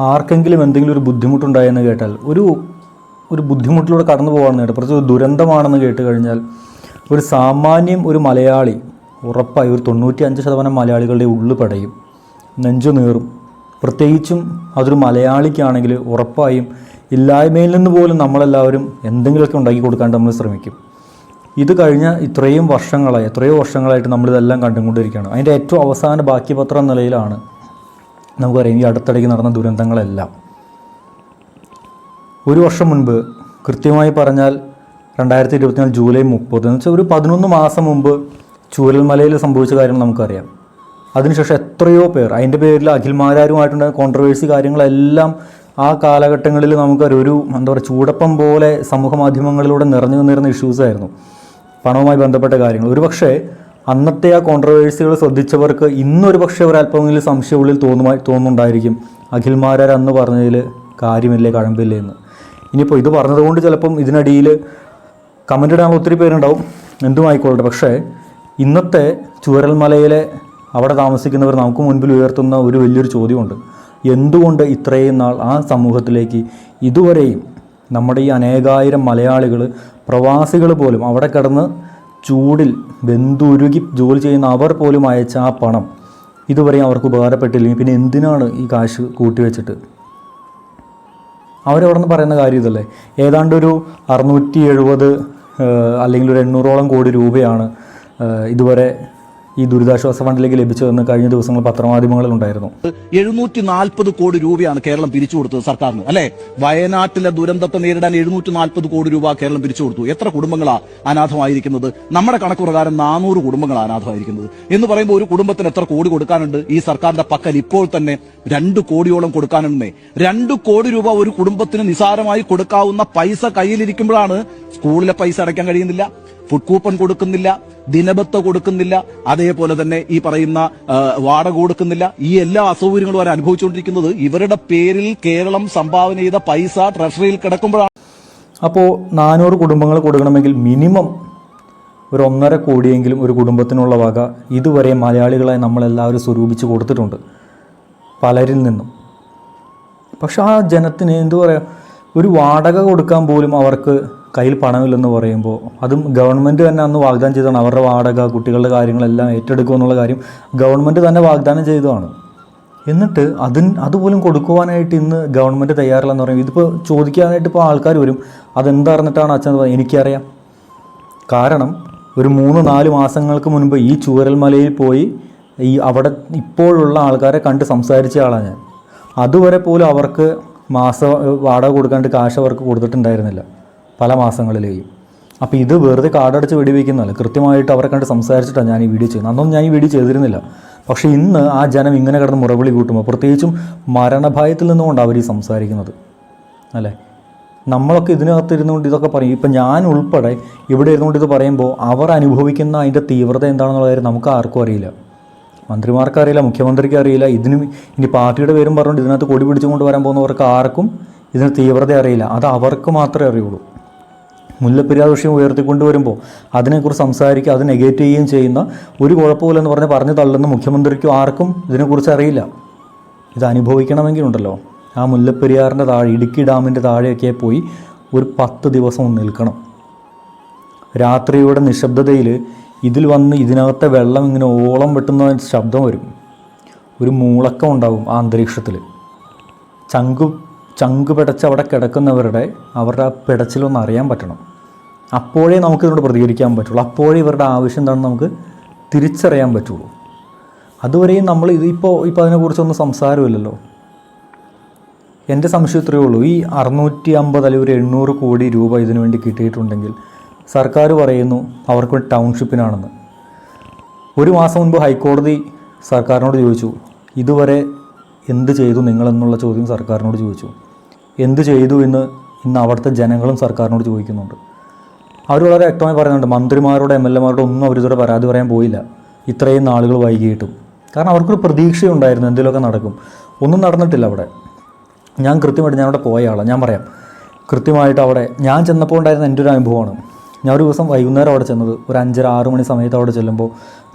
ആർക്കെങ്കിലും എന്തെങ്കിലും ഒരു ബുദ്ധിമുട്ടുണ്ടായെന്ന് കേട്ടാൽ ഒരു ഒരു ബുദ്ധിമുട്ടിലൂടെ കടന്നു പോകാമെന്ന് കേട്ടോ പ്രത്യേകിച്ച് ദുരന്തമാണെന്ന് കേട്ട് കഴിഞ്ഞാൽ ഒരു സാമാന്യം ഒരു മലയാളി ഉറപ്പായി ഒരു തൊണ്ണൂറ്റി അഞ്ച് ശതമാനം മലയാളികളുടെ ഉള്ളു പടയും നെഞ്ചു നീറും. പ്രത്യേകിച്ചും അതൊരു മലയാളിക്കാണെങ്കിൽ ഉറപ്പായും ഇല്ലായ്മയിൽ നിന്ന് പോലും നമ്മളെല്ലാവരും എന്തെങ്കിലുമൊക്കെ ഉണ്ടാക്കി കൊടുക്കാൻ നമ്മൾ ശ്രമിക്കും. ഇത് കഴിഞ്ഞ ഇത്രയും വർഷങ്ങളായി എത്രയോ വർഷങ്ങളായിട്ട് നമ്മളിതെല്ലാം കണ്ടുകൊണ്ടിരിക്കുകയാണ്. അതിന്റെ ഏറ്റവും അവസാന ബാക്കി പത്രം നിലയിലാണ് നമുക്കറിയാം ഈ അടുത്തിടയ്ക്ക് നടന്ന ദുരന്തങ്ങളെല്ലാം. ഒരു വർഷം മുൻപ് കൃത്യമായി പറഞ്ഞാൽ രണ്ടായിരത്തി ഇരുപത്തിനാല് ജൂലൈ മുപ്പത് എന്ന് വെച്ചാൽ ഒരു പതിനൊന്ന് മാസം മുമ്പ് ചൂരൽമലയിൽ സംഭവിച്ച കാര്യം നമുക്കറിയാം. അതിനുശേഷം എത്രയോ പേർ അതിന്റെ പേരിൽ അഖിൽമാരാരുമായിട്ടുണ്ടായ കോൺട്രവേഴ്സി കാര്യങ്ങളെല്ലാം ആ കാലഘട്ടങ്ങളിൽ നമുക്കറിയാം ഒരു എന്താ പറയുക ചൂടപ്പം പോലെ സമൂഹ മാധ്യമങ്ങളിലൂടെ നിറഞ്ഞു നിന്നിരുന്ന ഇഷ്യൂസായിരുന്നു പണവുമായി ബന്ധപ്പെട്ട കാര്യങ്ങൾ. ഒരുപക്ഷെ അന്നത്തെ ആ കോൺട്രവേഴ്സികൾ ശ്രദ്ധിച്ചവർക്ക് ഇന്നൊരു പക്ഷേ ഒരല്പമെങ്കിലും സംശയം ഉള്ളിൽ തോന്നുമായി തോന്നുന്നുണ്ടായിരിക്കും. അഖിൽമാരാർ അന്ന് പറഞ്ഞതിൽ കാര്യമില്ലേ കഴമ്പില്ലേ എന്ന്. ഇനിയിപ്പോൾ ഇത് പറഞ്ഞതുകൊണ്ട് ചിലപ്പം ഇതിനടിയിൽ കമന്റ് ഇടാൻ ഒത്തിരി പേരുണ്ടാവും. എന്തും ആയിക്കോളട്ടെ പക്ഷേ ഇന്നത്തെ ചുവരൽമലയിലെ അവിടെ താമസിക്കുന്നവർ നമുക്ക് മുൻപിൽ ഉയർത്തുന്ന ഒരു വലിയൊരു ചോദ്യമുണ്ട്. എന്തുകൊണ്ട് ഇത്രയും നാൾ ആ സമൂഹത്തിലേക്ക് ഇതുവരെയും നമ്മുടെ ഈ അനേകായിരം മലയാളികൾ പ്രവാസികൾ പോലും അവിടെ കിടന്ന് ചൂടിൽ ബന്ധുരുകി ജോലി ചെയ്യുന്ന അവർ പോലും അയച്ച ആ പണം ഇതുവരെയും അവർക്ക് ഉപകാരപ്പെട്ടില്ലെങ്കിൽ പിന്നെ എന്തിനാണ് ഈ കാശ് കൂട്ടിവെച്ചിട്ട്? അവരവിടെ നിന്ന് പറയുന്ന കാര്യം ഇതല്ലേ? ഏതാണ്ട് ഒരു അറുന്നൂറ്റി എഴുപത് അല്ലെങ്കിൽ ഒരു എണ്ണൂറോളം കോടി രൂപയാണ് ഇതുവരെ ഈ ദുരിതാശ്വാസ ഫണ്ടിലേക്ക് ലഭിച്ചതെന്ന് കഴിഞ്ഞ ദിവസങ്ങൾ പത്രമാധ്യമങ്ങളിൽ ഉണ്ടായിരുന്നു. എഴുന്നൂറ്റി നാൽപ്പത് കോടി രൂപയാണ് കേരളം പിരിച്ചു കൊടുത്തത് സർക്കാരിന്. അല്ലെ? വയനാട്ടിലെ ദുരന്തത്തെ നേരിടാൻ എഴുന്നൂറ്റി നാൽപ്പത് കോടി രൂപ കേരളം പിരിച്ചു കൊടുത്തു. എത്ര കുടുംബങ്ങളാണ് അനാഥമായിരിക്കുന്നത്? നമ്മുടെ കണക്ക് പ്രകാരം നാനൂറ് കുടുംബങ്ങളാണ് അനാഥമായിരിക്കുന്നത്. എന്ന് പറയുമ്പോൾ ഒരു കുടുംബത്തിന് എത്ര കോടി കൊടുക്കാനുണ്ട്? ഈ സർക്കാരിന്റെ പക്കൽ ഇപ്പോൾ തന്നെ രണ്ട് കോടിയോളം കൊടുക്കാനുണ്ടേ രണ്ട് കോടി രൂപ ഒരു കുടുംബത്തിന് നിസാരമായി കൊടുക്കാവുന്ന പൈസ കയ്യിലിരിക്കുമ്പോഴാണ് സ്കൂളിലെ പൈസ അടയ്ക്കാൻ കഴിയുന്നില്ല. ഫുഡ് കൂപ്പൺ കൊടുക്കുന്നില്ല ദിനബത്ത കൊടുക്കുന്നില്ല അതേപോലെ തന്നെ ഈ പറയുന്ന വാട കൊടുക്കുന്നില്ല. ഈ എല്ലാ അസൗകര്യങ്ങളും അവർ അനുഭവിച്ചുകൊണ്ടിരിക്കുന്നത് ഇവരുടെ പേരിൽ കേരളം സംഭാവന ചെയ്ത പൈസ ട്രഷറിയിൽ കിടക്കുമ്പോഴാണ്. അപ്പോൾ നാനൂറ് കുടുംബങ്ങൾ കൊടുക്കണമെങ്കിൽ മിനിമം ഒരു ഒന്നര കോടിയെങ്കിലും ഒരു കുടുംബത്തിനുള്ള വക ഇതുവരെ മലയാളികളെ നമ്മളെല്ലാവരും സ്വരൂപിച്ച് കൊടുത്തിട്ടുണ്ട് പലരിൽ നിന്നും. പക്ഷെ ആ ജനത്തിന് എന്തു പറയുക ഒരു വാടക കൊടുക്കാൻ പോലും അവർക്ക് കയ്യിൽ പണമില്ലെന്ന് പറയുമ്പോൾ അതും ഗവൺമെന്റ് തന്നെ അന്ന് വാഗ്ദാനം ചെയ്തതാണ്. അവരുടെ വാടക കുട്ടികളുടെ കാര്യങ്ങളെല്ലാം ഏറ്റെടുക്കുക എന്നുള്ള കാര്യം ഗവൺമെന്റ് തന്നെ വാഗ്ദാനം ചെയ്തതാണ്. എന്നിട്ട് അതിന് അതുപോലും കൊടുക്കുവാനായിട്ട് ഇന്ന് ഗവൺമെന്റ് തയ്യാറില്ലെന്ന് പറയും ഇതിപ്പോൾ ചോദിക്കാനായിട്ട് ഇപ്പോൾ ആൾക്കാർ വരും. അതെന്താ അറിഞ്ഞിട്ടാണ് അച്ഛൻ പറയുന്നത് എനിക്കറിയാം. കാരണം ഒരു മൂന്ന് നാല് മാസങ്ങൾക്ക് മുൻപ് ഈ ചൂരൽമലയിൽ പോയി ഈ അവിടെ ഇപ്പോഴുള്ള ആൾക്കാരെ കണ്ട് സംസാരിച്ച ആളാണ് ഞാൻ. അതുവരെ പോലും അവർക്ക് മാസ വാടക കൊടുക്കാണ്ട് കാശ് അവർക്ക് കൊടുത്തിട്ടുണ്ടായിരുന്നില്ല. പല മാസങ്ങളിലെയും. അപ്പോൾ ഇത് വെറുതെ കാർഡടിച്ച് വെടിവെക്കുന്നതല്ല. കൃത്യമായിട്ട് അവരെ കണ്ട് സംസാരിച്ചിട്ടാണ് ഞാൻ ഈ വീഡിയോ ചെയ്യുന്നത്. അന്നൊന്നും ഞാൻ ഈ വീഡിയോ ചെയ്തിരുന്നില്ല. പക്ഷേ ഇന്ന് ആ ജനം ഇങ്ങനെ കിടന്ന് മുറവിളി കൂട്ടുമ്പോൾ പ്രത്യേകിച്ചും മരണഭയത്തിൽ നിന്നുകൊണ്ടാണ് അവർ ഈ സംസാരിക്കുന്നത്. അല്ലേ? നമ്മളൊക്കെ ഇതിനകത്ത് ഇരുന്നുകൊണ്ട് ഇതൊക്കെ പറയും. ഇപ്പം ഞാൻ ഉൾപ്പെടെ ഇവിടെ ഇരുന്നുകൊണ്ട് ഇത് പറയുമ്പോൾ അവർ അനുഭവിക്കുന്ന അതിന്റെ തീവ്രത എന്താണെന്നുള്ള കാര്യം നമുക്ക് ആർക്കും അറിയില്ല. മന്ത്രിമാർക്ക് അറിയില്ല മുഖ്യമന്ത്രിക്ക് അറിയില്ല. ഇതിന് ഇനി പാർട്ടിയുടെ പേരും പറഞ്ഞുകൊണ്ട് ഇതിനകത്ത് കൊടി പിടിച്ചുകൊണ്ട് വരാൻ പോകുന്നവർക്ക് ആർക്കും ഇതിന് തീവ്രത അറിയില്ല. അത് അവർക്ക് മാത്രമേ അറിയുള്ളൂ. മുല്ലപ്പെരിയാർ വിഷയം ഉയർത്തിക്കൊണ്ട് വരുമ്പോൾ അതിനെക്കുറിച്ച് സംസാരിക്കുക അത് നെഗേറ്റ് ചെയ്യുകയും ചെയ്യുന്ന ഒരു കുഴപ്പമില്ലെന്ന് പറഞ്ഞ് പറഞ്ഞു തള്ളുന്ന മുഖ്യമന്ത്രിക്കും ആർക്കും ഇതിനെക്കുറിച്ച് അറിയില്ല. ഇത് അനുഭവിക്കണമെങ്കിലുണ്ടല്ലോ. ആ മുല്ലപ്പെരിയാറിന്റെ താഴെ ഇടുക്കി ഡാമിന്റെ താഴെയൊക്കെ പോയി ഒരു പത്ത് ദിവസം ഒന്ന് നിൽക്കണം. രാത്രിയുടെ നിശബ്ദതയിൽ ഇതിൽ വന്ന് ഇതിനകത്തെ വെള്ളം ഇങ്ങനെ ഓളം വെട്ടുന്ന ശബ്ദം വരും. ഒരു മൂളക്കം ഉണ്ടാവും ആ അന്തരീക്ഷത്തിൽ ചങ്കു ചങ്കു പിടച്ച് അവിടെ കിടക്കുന്നവരുടെ അവരുടെ പിടച്ചിലൊന്ന് അറിയാൻ പറ്റണം. അപ്പോഴേ നമുക്ക് ഇതിനോട് പ്രതികരിക്കാൻ പറ്റുള്ളൂ. അപ്പോഴേ ഇവരുടെ ആവശ്യം എന്താണെന്ന് നമുക്ക് തിരിച്ചറിയാൻ പറ്റുള്ളൂ. അതുവരെയും നമ്മൾ ഇത് ഇപ്പോൾ ഇപ്പോൾ അതിനെക്കുറിച്ചൊന്നും സംസാരമില്ലല്ലോ. എന്റെ സംശയം ഇത്രയേ ഉള്ളൂ. ഈ അറുന്നൂറ്റി അമ്പത് അല്ലെങ്കിൽ ഒരു എണ്ണൂറ് കോടി രൂപ ഇതിനു വേണ്ടി കിട്ടിയിട്ടുണ്ടെങ്കിൽ സർക്കാർ പറയുന്നു അവർക്ക് ടൗൺഷിപ്പിനാണെന്ന്. ഒരു മാസം മുൻപ് ഹൈക്കോടതി സർക്കാരിനോട് ചോദിച്ചു ഇതുവരെ എന്ത് ചെയ്തു നിങ്ങളെന്നുള്ള ചോദ്യം സർക്കാരിനോട് ചോദിച്ചു. എന്ത് ചെയ്തു എന്ന് ഇന്ന് അവിടുത്തെ ജനങ്ങളും സർക്കാരിനോട് ചോദിക്കുന്നുണ്ട്. അവർ വളരെ വ്യക്തമായി പറയുന്നുണ്ട് മന്ത്രിമാരോട് എം എൽ എമാരോട് ഒന്നും അവരിതുവരെ പരാതി പറയാൻ പോയില്ല. ഇത്രയും നാളുകൾ വൈകിയിട്ടും. കാരണം അവർക്കൊരു പ്രതീക്ഷയുണ്ടായിരുന്നു എന്തെങ്കിലുമൊക്കെ നടക്കും. ഒന്നും നടന്നിട്ടില്ല അവിടെ. ഞാൻ കൃത്യമായിട്ട് ഞാൻ അവിടെ പോയ ആളാണ് ഞാൻ പറയാം. കൃത്യമായിട്ട് അവിടെ ഞാൻ ചെന്നപ്പോൾ ഉണ്ടായിരുന്ന എന്റെ ഒരു അനുഭവമാണ്. ഞാൻ ഒരു ദിവസം വൈകുന്നേരം അവിടെ ചെന്നത് ഒരു അഞ്ചര ആറ് മണി സമയത്ത് അവിടെ ചെല്ലുമ്പോൾ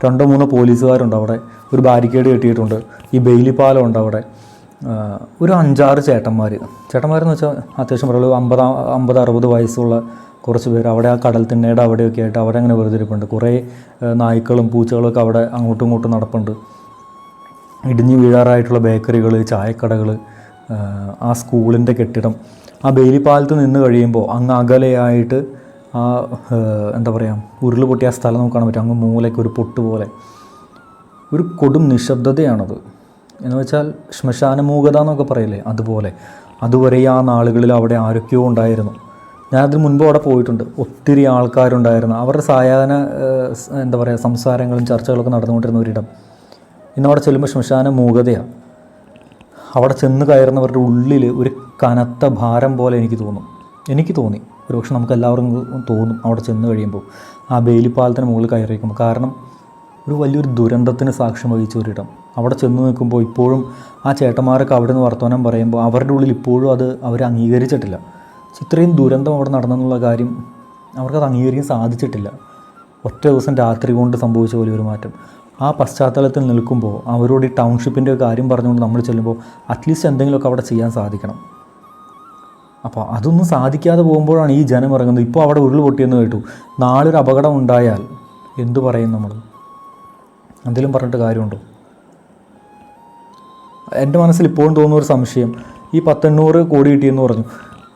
രണ്ടോ മൂന്നോ പോലീസുകാരുണ്ട് അവിടെ. ഒരു ബാരിക്കേഡ് കെട്ടിയിട്ടുണ്ട്. ഈ ബെയിലി പാലം ഉണ്ട് അവിടെ. ഒരു അഞ്ചാറ് ചേട്ടന്മാർ ചേട്ടന്മാരെന്ന് വെച്ചാൽ അത്യാവശ്യം പറയുള്ളൂ അമ്പത് അമ്പത് അറുപത് വയസ്സുള്ള കുറച്ച് പേര് അവിടെ ആ കടൽ തിണ്ണയുടെ അവിടെയൊക്കെ ആയിട്ട് അവിടെ അങ്ങനെ വെറുതെ ഇരിപ്പുണ്ട് കുറേ നായ്ക്കളും നായ്ക്കളും പൂച്ചകളൊക്കെ അവിടെ അങ്ങോട്ടും ഇങ്ങോട്ടും നടപ്പുണ്ട്. ഇടിഞ്ഞു വീഴാറായിട്ടുള്ള ബേക്കറികൾ ചായക്കടകൾ ആ സ്കൂളിന്റെ കെട്ടിടം. ആ ബേലിപ്പാലത്ത് നിന്ന് കഴിയുമ്പോൾ അങ്ങ് അകലെയായിട്ട് ആ എന്താ പറയുക ഉരുൾ പൊട്ടിയ ആ സ്ഥലം നമുക്ക് കാണാൻ പറ്റും. അങ്ങ് മൂലയ്ക്ക് ഒരു പൊട്ട് പോലെ. ഒരു കൊടും നിശബ്ദതയാണത്. എന്ന് വെച്ചാൽ ശ്മശാനമൂകത എന്നൊക്കെ പറയില്ലേ? അതുപോലെ. അതുവരെ ആ നാളുകളിൽ അവിടെ ആരൊക്കെയോ ഉണ്ടായിരുന്നു. ഞാൻ അതിന് മുൻപ് അവിടെ പോയിട്ടുണ്ട്. ഒത്തിരി ആൾക്കാരുണ്ടായിരുന്നു. അവരുടെ സായാഹ്ന എന്താ പറയുക സംസാരങ്ങളും ചർച്ചകളൊക്കെ നടന്നുകൊണ്ടിരുന്ന ഒരിടം. ഇന്ന് അവിടെ ചെല്ലുമ്പോൾ ശ്മശാന മൂകതയാണ് അവിടെ ചെന്ന് കയറുന്നവരുടെ ഉള്ളിൽ ഒരു കനത്ത ഭാരം പോലെ എനിക്ക് തോന്നും. എനിക്ക് തോന്നി. ഒരുപക്ഷെ നമുക്ക് എല്ലാവർക്കും തോന്നും അവിടെ ചെന്ന് കഴിയുമ്പോൾ ആ ബേലിപ്പാലത്തിന് മുകളിൽ കയറിയിരിക്കുമ്പോൾ കാരണം ഒരു വലിയൊരു ദുരന്തത്തിന് സാക്ഷ്യം വഹിച്ച ഒരിടം. അവിടെ ചെന്ന് നിൽക്കുമ്പോൾ ഇപ്പോഴും ആ ചേട്ടന്മാരൊക്കെ അവിടെ നിന്ന് വർത്തമാനം പറയുമ്പോൾ അവരുടെ ഉള്ളിൽ ഇപ്പോഴും അത് അവർ അംഗീകരിച്ചിട്ടില്ല. ഇത്രയും ദുരന്തം അവിടെ നടന്നെന്നുള്ള കാര്യം അവർക്കത് അംഗീകരിക്കാൻ സാധിച്ചിട്ടില്ല. ഒറ്റ ദിവസം രാത്രി കൊണ്ട് സംഭവിച്ച പോലെ ഒരു മാറ്റം. ആ പശ്ചാത്തലത്തിൽ നിൽക്കുമ്പോൾ അവരോട് ഈ ടൗൺഷിപ്പിന്റെ കാര്യം പറഞ്ഞുകൊണ്ട് നമ്മൾ ചെല്ലുമ്പോൾ അറ്റ്ലീസ്റ്റ് എന്തെങ്കിലുമൊക്കെ അവിടെ ചെയ്യാൻ സാധിക്കണം. അപ്പോൾ അതൊന്നും സാധിക്കാതെ പോകുമ്പോഴാണ് ഈ ജനം ഇറങ്ങുന്നത്. ഇപ്പോൾ അവിടെ ഉരുൾ പൊട്ടിയെന്ന് കേട്ടു. നാളെ ഒരു അപകടം ഉണ്ടായാൽ എന്തു പറയും നമ്മൾ? എന്തെങ്കിലും പറഞ്ഞിട്ട് കാര്യമുണ്ടോ? എന്റെ മനസ്സിൽ ഇപ്പോഴും തോന്നുന്ന ഒരു സംശയം. ഈ പത്തെണ്ണൂറ് കോടി കിട്ടിയെന്ന് പറഞ്ഞു.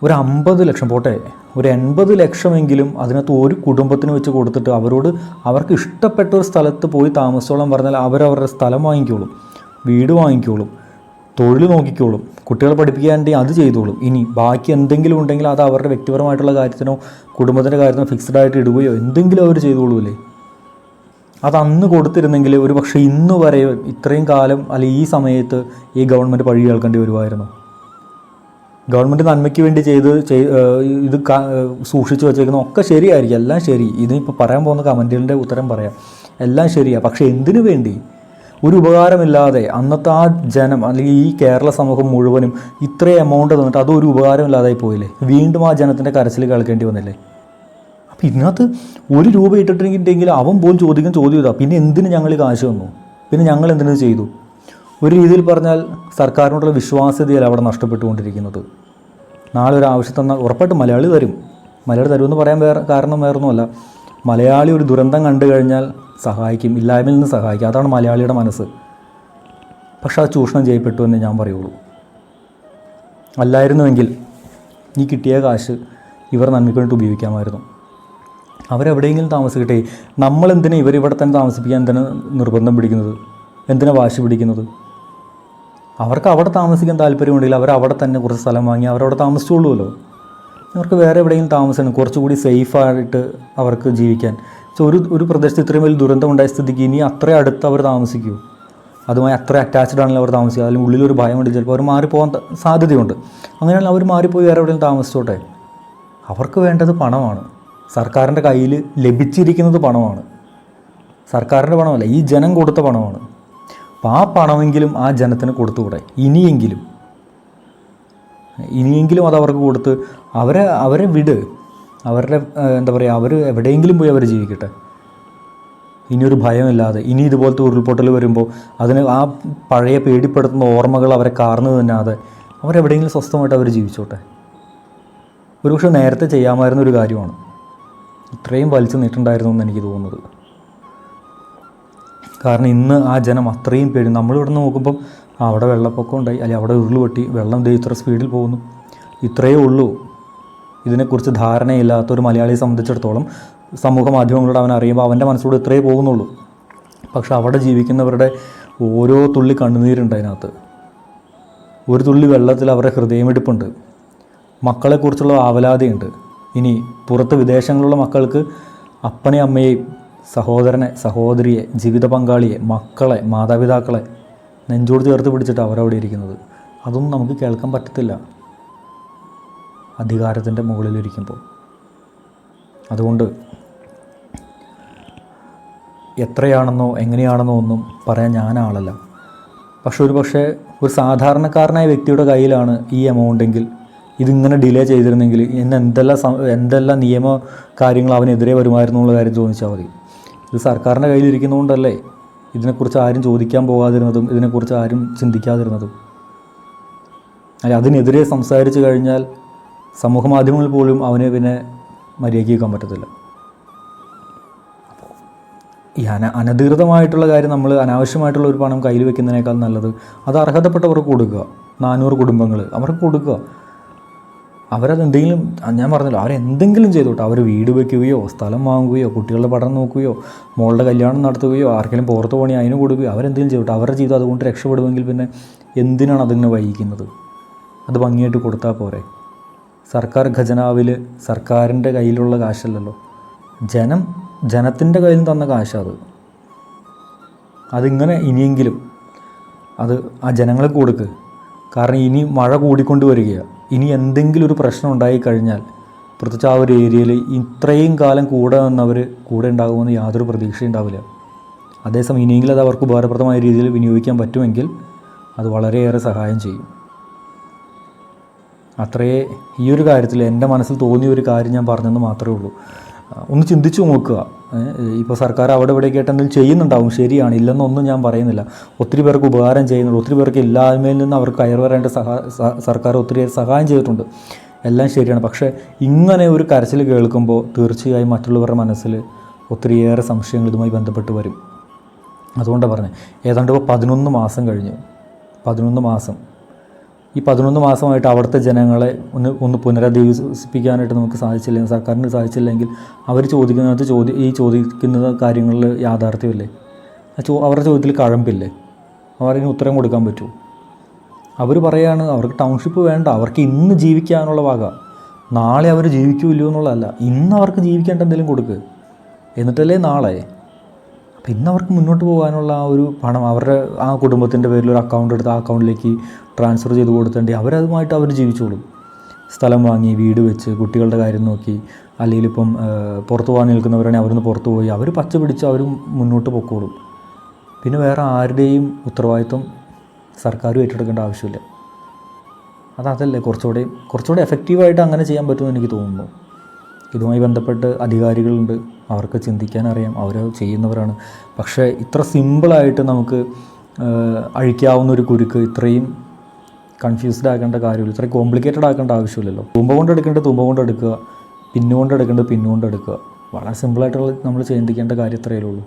ഒരു അമ്പത് ലക്ഷം പോട്ടെ ഒരു എൺപത് ലക്ഷമെങ്കിലും അതിനകത്ത് ഒരു കുടുംബത്തിന് വെച്ച് കൊടുത്തിട്ട് അവരോട് അവർക്ക് ഇഷ്ടപ്പെട്ട ഒരു സ്ഥലത്ത് പോയി താമസിച്ചോളം പറഞ്ഞാൽ അവരവരുടെ സ്ഥലം വാങ്ങിക്കോളും വീട് വാങ്ങിക്കോളും തൊഴിൽ നോക്കിക്കോളും കുട്ടികളെ പഠിപ്പിക്കാണ്ടി അത് ചെയ്തോളും. ഇനി ബാക്കി എന്തെങ്കിലും ഉണ്ടെങ്കിൽ അത് അവരുടെ വ്യക്തിപരമായിട്ടുള്ള കാര്യത്തിനോ കുടുംബത്തിന്റെ കാര്യത്തിനോ ഫിക്സ്ഡ് ആയിട്ട് ഇടുകയോ എന്തെങ്കിലും അവർ ചെയ്തോളൂല്ലേ അത് അന്ന് കൊടുത്തിരുന്നെങ്കിൽ ഒരു പക്ഷേ ഇന്ന് വരെ ഇത്രയും കാലം അല്ലെ ഈ സമയത്ത് ഈ ഗവൺമെന്റ് പഴി കേൾക്കേണ്ടി വരുമായിരുന്നു? ഗവൺമെന്റ് നന്മയ്ക്ക് വേണ്ടി ചെയ്ത് ചെയ് ഇത് സൂക്ഷിച്ചു വെച്ചേക്കുന്ന ഒക്കെ ശരിയായിരിക്കും. എല്ലാം ശരി. ഇതിനിപ്പോൾ പറയാൻ പോകുന്ന കമന്റുകളുടെ ഉത്തരം പറയാം. എല്ലാം ശരിയാണ് പക്ഷേ എന്തിനു വേണ്ടി? ഒരു ഉപകാരമില്ലാതെ അന്നത്തെ ആ ജനം അല്ലെങ്കിൽ ഈ കേരള സമൂഹം മുഴുവനും ഇത്രയും എമൗണ്ട് തന്നിട്ട് അതൊരു ഉപകാരമില്ലാതായി പോയില്ലേ? വീണ്ടും ആ ജനത്തിന്റെ കരച്ചിൽ കേൾക്കേണ്ടി വന്നില്ലേ? അപ്പം ഇതിനകത്ത് ഒരു രൂപ ഇട്ടിട്ടുണ്ടെങ്കിൽ അവൻ പോലും ചോദിക്കും ചോദ്യം ഇതാ പിന്നെ എന്തിന് ഞങ്ങൾ കാശ് വന്നു പിന്നെ ഞങ്ങൾ എന്തിനു ചെയ്തു? ഒരു രീതിയിൽ പറഞ്ഞാൽ സർക്കാരിനോടുള്ള വിശ്വാസ്യതയല്ല അവിടെ നഷ്ടപ്പെട്ടുകൊണ്ടിരിക്കുന്നത്. നാളെ ഒരു ആവശ്യം തന്നാൽ ഉറപ്പായിട്ടും മലയാളി തരും. മലയാളി തരുമെന്ന് പറയാൻ വേറെ കാരണം വേറൊന്നുമല്ല. മലയാളി ഒരു ദുരന്തം കണ്ടു കഴിഞ്ഞാൽ സഹായിക്കും ഇല്ലായ്മയിൽ നിന്ന് സഹായിക്കും. അതാണ് മലയാളിയുടെ മനസ്സ്. പക്ഷെ അത് ചൂഷണം ചെയ്യപ്പെട്ടു എന്ന് ഞാൻ പറയുള്ളൂ. അല്ലായിരുന്നുവെങ്കിൽ ഈ കിട്ടിയ കാശ് ഇവർ നന്മയ്ക്ക് വേണ്ടി ഉപയോഗിക്കാമായിരുന്നു. അവരെവിടെയെങ്കിലും താമസിക്കട്ടെ. നമ്മളെന്തിനാ ഇവരിവിടെ തന്നെ താമസിപ്പിക്കാൻ എന്തിനാ നിർബന്ധം പിടിക്കുന്നത്? എന്തിനാ വാശി പിടിക്കുന്നത്? അവർക്ക് അവിടെ താമസിക്കാൻ താല്പര്യമുണ്ടെങ്കിൽ അവർ അവിടെ തന്നെ കുറച്ച് സ്ഥലം വാങ്ങി അവരവിടെ താമസിച്ചുള്ളൂല്ലോ അവർക്ക് വേറെ എവിടെയെങ്കിലും താമസിക്കണം കുറച്ചുകൂടി സേഫായിട്ട് അവർക്ക് ജീവിക്കാൻ. സോ ഒരു ഒരു പ്രദേശത്ത് ഇത്രയും വലിയ ദുരന്തം ഉണ്ടായ സ്ഥിതിക്ക് ഇനി അത്ര അടുത്ത് അവർ താമസിക്കൂ. അതുമായി അത്ര അറ്റാച്ച്ഡ് ആണല്ലോ അവർ താമസിക്കുക. അതിൽ ഉള്ളിലൊരു ഭയമുണ്ട് ചിലപ്പോൾ. അവർ മാറിപ്പോകാൻ സാധ്യതയുണ്ട്. അങ്ങനെയാണെങ്കിൽ അവർ മാറിപ്പോയി വേറെ എവിടെയെങ്കിലും താമസിച്ചോട്ടെ? അവർക്ക് വേണ്ടത് പണമാണ്. സർക്കാരിന്റെ കയ്യിൽ ലഭിച്ചിരിക്കുന്നത് പണമാണ്. സർക്കാരിന്റെ പണമല്ല ഈ ജനം കൊടുത്ത പണമാണ്. അപ്പോൾ ആ പണമെങ്കിലും ആ ജനത്തിന് കൊടുത്തുകൂടെ? ഇനിയെങ്കിലും. ഇനിയെങ്കിലും അത് അവർക്ക് കൊടുത്ത് അവരെ അവരെ വിട്. അവരുടെ എന്താ പറയുക അവർ എവിടെയെങ്കിലും പോയി അവർ ജീവിക്കട്ടെ. ഇനിയൊരു ഭയമില്ലാതെ. ഇനി ഇതുപോലത്തെ ഉരുൾപൊട്ടൽ വരുമ്പോൾ അതിന് ആ പഴയ പേടിപ്പെടുത്തുന്ന ഓർമ്മകൾ അവരെ കാർന്നു തന്നാതെ അവരെവിടെയെങ്കിലും സ്വസ്ഥമായിട്ട് അവർ ജീവിച്ചോട്ടെ? ഒരുപക്ഷെ നേരത്തെ ചെയ്യാമായിരുന്ന ഒരു കാര്യമാണ്. ഇത്രയും വലിച്ചു നീട്ടുണ്ടായിരുന്നു എന്ന് എനിക്ക് തോന്നുന്നത്. കാരണം ഇന്ന് ആ ജനം അത്രയും പേടി നമ്മളിവിടെ നിന്ന് നോക്കുമ്പം അവിടെ വെള്ളപ്പൊക്കം ഉണ്ടായി അല്ലെങ്കിൽ അവിടെ ഉരുൾ പൊട്ടി വെള്ളം ദേ ഇത്ര സ്പീഡിൽ പോകുന്നു. ഇത്രയേ ഉള്ളൂ. ഇതിനെക്കുറിച്ച് ധാരണയില്ലാത്ത ഒരു മലയാളിയെ സംബന്ധിച്ചിടത്തോളം സമൂഹ മാധ്യമങ്ങളോട് അവൻ അറിയുമ്പോൾ അവന്റെ മനസ്സിലൂടെ ഇത്രയേ പോകുന്നുള്ളൂ. പക്ഷെ അവിടെ ജീവിക്കുന്നവരുടെ ഓരോ തുള്ളി കണ്ണുനീരുണ്ട് അതിനകത്ത്. ഒരു തുള്ളി വെള്ളത്തിൽ അവരുടെ ഹൃദയമിടിപ്പുണ്ട്. മക്കളെക്കുറിച്ചുള്ള ആവലാതിയുണ്ട്. ഇനി പുറത്ത് വിദേശങ്ങളിലുള്ള മക്കൾക്ക് അപ്പനെയും അമ്മയെയും സഹോദരനെ സഹോദരിയെ ജീവിത പങ്കാളിയെ മക്കളെ മാതാപിതാക്കളെ നെഞ്ചോട് ചേർത്ത് പിടിച്ചിട്ട് അവരവിടെ ഇരിക്കുന്നത്. അതൊന്നും നമുക്ക് കേൾക്കാൻ പറ്റത്തില്ല. അധികാരത്തിന്റെ മുകളിലിരിക്കുമ്പോൾ. അതുകൊണ്ട് എത്രയാണെന്നോ എങ്ങനെയാണെന്നോ ഒന്നും പറയാൻ ഞാൻ ആളല്ല പക്ഷെ ഒരു പക്ഷേ ഒരു സാധാരണക്കാരനായ വ്യക്തിയുടെ കയ്യിലാണ് ഈ എമൗണ്ടെങ്കിൽ ഇതിങ്ങനെ ഡിലേ ചെയ്തിരുന്നെങ്കിൽ ഇന്ന് എന്തെല്ലാം എന്തെല്ലാം നിയമ കാര്യങ്ങൾ അവനെതിരെ വരുമായിരുന്നു എന്നുള്ള കാര്യം ചോദിച്ചാൽ മതി. ഇത് സർക്കാരിന്റെ കയ്യിലിരിക്കുന്നതുകൊണ്ടല്ലേ? ഇതിനെക്കുറിച്ച് ആരും ചോദിക്കാൻ പോകാതിരുന്നതും ഇതിനെക്കുറിച്ച് ആരും ചിന്തിക്കാതിരുന്നതും. അല്ല അതിനെതിരെ സംസാരിച്ചു കഴിഞ്ഞാൽ സമൂഹ മാധ്യമങ്ങളിൽ പോലും അവനെ പിന്നെ മര്യാദയ്ക്ക് വെക്കാൻ പറ്റത്തില്ല. ഈ അന അനധികൃതമായിട്ടുള്ള കാര്യം നമ്മൾ അനാവശ്യമായിട്ടുള്ള ഒരു പണം കയ്യിൽ വെക്കുന്നതിനേക്കാൾ നല്ലത് അത് അർഹതപ്പെട്ടവർക്ക് കൊടുക്കുക. നാനൂറ് കുടുംബങ്ങൾ അവർക്ക് കൊടുക്കുക. അവരത് എന്തെങ്കിലും ഞാൻ പറഞ്ഞല്ലോ അവരെന്തെങ്കിലും ചെയ്തോട്ടെ. അവർ വീട് വയ്ക്കുകയോ സ്ഥലം വാങ്ങുകയോ കുട്ടികളുടെ പഠനം നോക്കുകയോ മോളുടെ കല്യാണം നടത്തുകയോ ആർക്കെങ്കിലും പുറത്ത് പോകണി അതിന് കൊടുക്കുകയോ അവരെന്തെങ്കിലും ചെയ്തോട്ടെ. അവരുടെ ജീവിതം അതുകൊണ്ട് രക്ഷപ്പെടുമെങ്കിൽ പിന്നെ എന്തിനാണ് അതിങ്ങനെ വൈകിക്കുന്നത്? അത് ഭംഗിയായിട്ട് കൊടുത്താൽ പോരെ. സർക്കാർ ഖജനാവിൽ സർക്കാരിന്റെ കയ്യിലുള്ള കാശല്ലല്ലോ. ജനം ജനത്തിന്റെ കയ്യിൽ തന്ന അത്. അതിങ്ങനെ ഇനിയെങ്കിലും അത് ആ ജനങ്ങൾക്ക് കൊടുക്ക്. കാരണം ഇനി മഴ കൂടിക്കൊണ്ട് വരികയാണ് ഇനി എന്തെങ്കിലും ഒരു പ്രശ്നം ഉണ്ടായി കഴിഞ്ഞാൽ പ്രത്യേകിച്ച് ആ ഒരു ഏരിയയിൽ ഇത്രയും കാലം കൂടെ നിന്നവർ കൂടെ ഉണ്ടാകുമെന്ന് യാതൊരു പ്രതീക്ഷയും ഉണ്ടാവില്ല. അതേസമയം ഇനിയെങ്കിലും അത് അവർക്ക് ഉപകാരപ്രദമായ രീതിയിൽ വിനിയോഗിക്കാൻ പറ്റുമെങ്കിൽ അത് വളരെയേറെ സഹായം ചെയ്യും. അത്രയേ ഈ ഒരു കാര്യത്തിൽ എന്റെ മനസ്സിൽ തോന്നിയ ഒരു കാര്യം ഞാൻ പറഞ്ഞെന്ന് മാത്രമേ ഉള്ളൂ. ഒന്ന് ചിന്തിച്ചു നോക്കുക. ഇപ്പോൾ സർക്കാർ അവിടെ ഇവിടെ എന്തെങ്കിലും ചെയ്യുന്നുണ്ടാവും. ശരിയാണ്. ഇല്ലെന്നൊന്നും ഞാൻ പറയുന്നില്ല. ഒത്തിരി പേർക്ക് ഉപകാരം ചെയ്യുന്നുണ്ട്. ഒത്തിരി പേർക്ക് ഇല്ലായ്മയിൽ നിന്ന് അവർക്ക് കയറി വരേണ്ട സഹാ സർക്കാർ ഒത്തിരി സഹായം ചെയ്തിട്ടുണ്ട്. എല്ലാം ശരിയാണ്. പക്ഷേ ഇങ്ങനെ ഒരു കരച്ചിൽ കേൾക്കുമ്പോൾ തീർച്ചയായും മറ്റുള്ളവരുടെ മനസ്സിൽ ഒത്തിരിയേറെ സംശയങ്ങൾ ഇതുമായി ബന്ധപ്പെട്ട് വരും. അതുകൊണ്ടാണ് പറഞ്ഞത്. ഏതാണ്ട് ഇപ്പോൾ പതിനൊന്ന് മാസം കഴിഞ്ഞു. പതിനൊന്ന് മാസം. ഈ പതിനൊന്ന് മാസമായിട്ട് അവിടുത്തെ ജനങ്ങളെ ഒന്ന് ഒന്ന് പുനരധിവസിപ്പിക്കാനായിട്ട് നമുക്ക് സാധിച്ചില്ലെങ്കിൽ സർക്കാരിന് സാധിച്ചില്ലെങ്കിൽ അവർ ചോദിക്കുന്നത് ചോദ്യം ഈ ചോദിക്കുന്ന കാര്യങ്ങളിൽ യാഥാർത്ഥ്യമല്ലേ? ചോ അവരുടെ ചോദ്യത്തിൽ കഴമ്പില്ലേ? അവരതിന് ഉത്തരം കൊടുക്കാൻ പറ്റുമോ അവർ പറയുകയാണ് അവർക്ക് ടൗൺഷിപ്പ് വേണ്ട അവർക്ക് ഇന്ന് ജീവിക്കാനുള്ള വക. നാളെ അവർ ജീവിക്കൂല്ലോ എന്നുള്ളതല്ല ഇന്ന് അവർക്ക് ജീവിക്കേണ്ട എന്തെങ്കിലും കൊടുക്ക്. എന്നിട്ടല്ലേ നാളെ? അപ്പം ഇന്ന് അവർക്ക് മുന്നോട്ട് പോകാനുള്ള ആ ഒരു പണം അവരുടെ ആ കുടുംബത്തിന്റെ പേരിൽ ഒരു അക്കൗണ്ട് എടുത്ത് ആ അക്കൗണ്ടിലേക്ക് ട്രാൻസ്ഫർ ചെയ്ത് കൊടുത്തിട്ടുണ്ടെങ്കിൽ അവരതുമായിട്ട് അവർ ജീവിച്ചോളും. സ്ഥലം വാങ്ങി വീട് വെച്ച് കുട്ടികളുടെ കാര്യം നോക്കി അല്ലെങ്കിൽ ഇപ്പം പുറത്തു പോകാൻ നിൽക്കുന്നവരാണെങ്കിൽ അവരൊന്ന് പുറത്തു പോയി അവർ പച്ച പിടിച്ച് അവർ മുന്നോട്ട് പൊക്കോളും. പിന്നെ വേറെ ആരുടെയും ഉത്തരവാദിത്വം സർക്കാരും ഏറ്റെടുക്കേണ്ട ആവശ്യമില്ല. അത് അതല്ലേ കുറച്ചുകൂടെ കുറച്ചുകൂടെ എഫക്റ്റീവായിട്ട് അങ്ങനെ ചെയ്യാൻ പറ്റുമെന്ന് എനിക്ക് തോന്നുന്നു. ഇതുമായി ബന്ധപ്പെട്ട് അധികാരികളുണ്ട്. അവർക്ക് ചിന്തിക്കാൻ അറിയാം അവർ ചെയ്യുന്നവരാണ്. പക്ഷേ ഇത്ര സിമ്പിളായിട്ട് നമുക്ക് അഴിക്കാവുന്ന ഒരു കുരുക്ക് ഇത്രയും കൺഫ്യൂസ്ഡ് ആക്കേണ്ട കാര്യമില്ല. ഇത്രയും കോംപ്ലിക്കേറ്റഡ് ആക്കേണ്ട ആവശ്യമില്ലല്ലോ. തുമ്പ കൊണ്ട് എടുക്കേണ്ടത് തുമ്പ കൊണ്ട് എടുക്കുക പിന്നുകൊണ്ട് എടുക്കേണ്ടത് പിന്നുകൊണ്ട് എടുക്കുക. വളരെ സിമ്പിളായിട്ടുള്ള നമ്മൾ ചിന്തിക്കേണ്ട കാര്യം ഇത്രയേ ഉള്ളൂ.